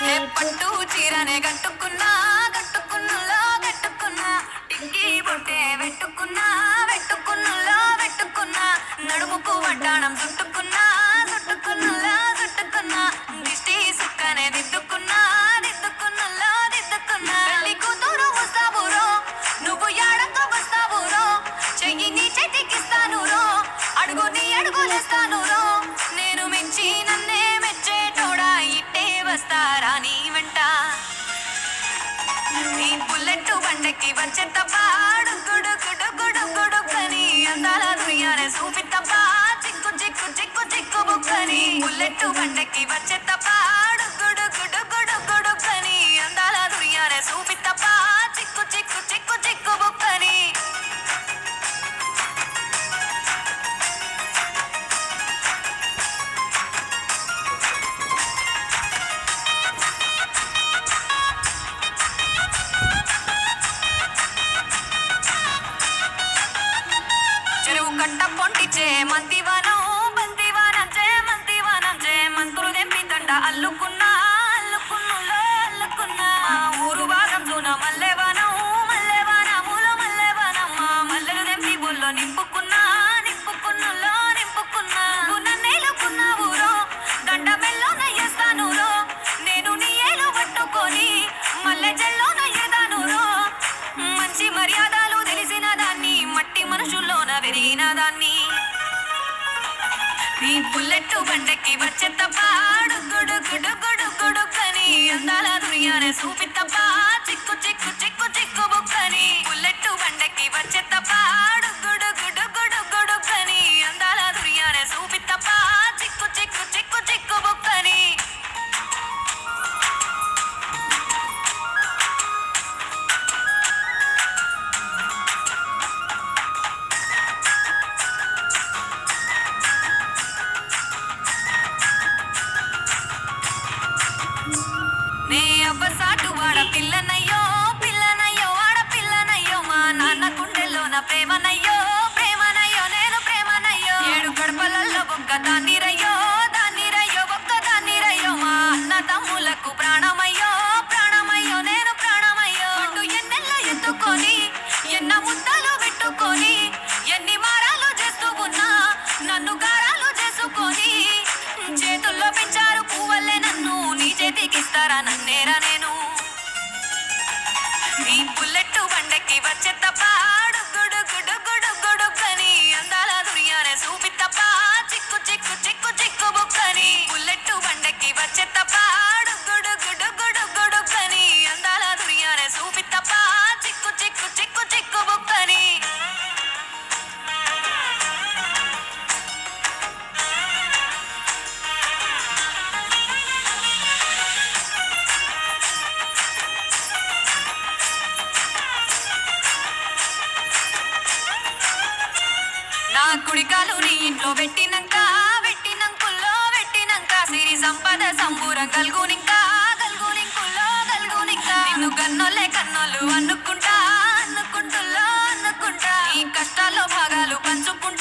పట్టు చీరనే కట్టుకున్నా కట్టుకున్నులో కట్టుకున్నా. టింకి బొట్టే పెట్టుకున్నా పెట్టుకున్నులో పెట్టుకున్నా నడుముకు వడ్డాణం నీ బుల్లెట్ బండకి వచ్చేంత పాడు. గుడు గుడు గుడు గుడు కని అందాల దుయ్యానే చూపిత్తప్పా చిక్కు చిక్కు చిక్కు చిక్కు బుక్కని. బుల్లెట్ బండకి వచ్చే కట్ట పొంటిచే మంతివనం బంతివనం చే మంతివనం చే మంతులు తెంపి దండ అల్లుకున్నా అల్లుకున్నులో అల్లుకున్నా. ఊరు భాగం చూన మల్లెవనం మల్లెవనములో మల్లెవనం మా మల్లెలు తెంపి బొల్లో నింపుకున్నా దాన్ని. నీ బుల్లెట్ బండకి వచ్చే తప్ప గుడు గుడు గుడు గుడు కని అందాల దునియానే చూపిత్తప్పా. చిక్కు నే అవ్వసాటు వాడ పిల్లనయ్యో పిల్లనయ్యో వాడ పిల్లనయ్యో మా నాన్న గుండెల్లో నా ప్రేమనయ్యో ప్రేమనయ్యో నేను ప్రేమనయ్యో. ఏడు గడపలలో ఒక్క దాన్ని కుడికాలు నీ ఇంట్లో పెట్టినంక పెట్టినంకుల్లో పెట్టినంక. సిరి సంపద సంపూరం గల్గునింక గల్గునింకుల్లో గల్గునింక. నిన్ను కన్నోళ్ళే కన్నోళ్ళు అనుకుంటా అనుకుంటుల్లో అనుకుంటా నీ కష్టాల్లో భాగాలు పంచుకుంటా.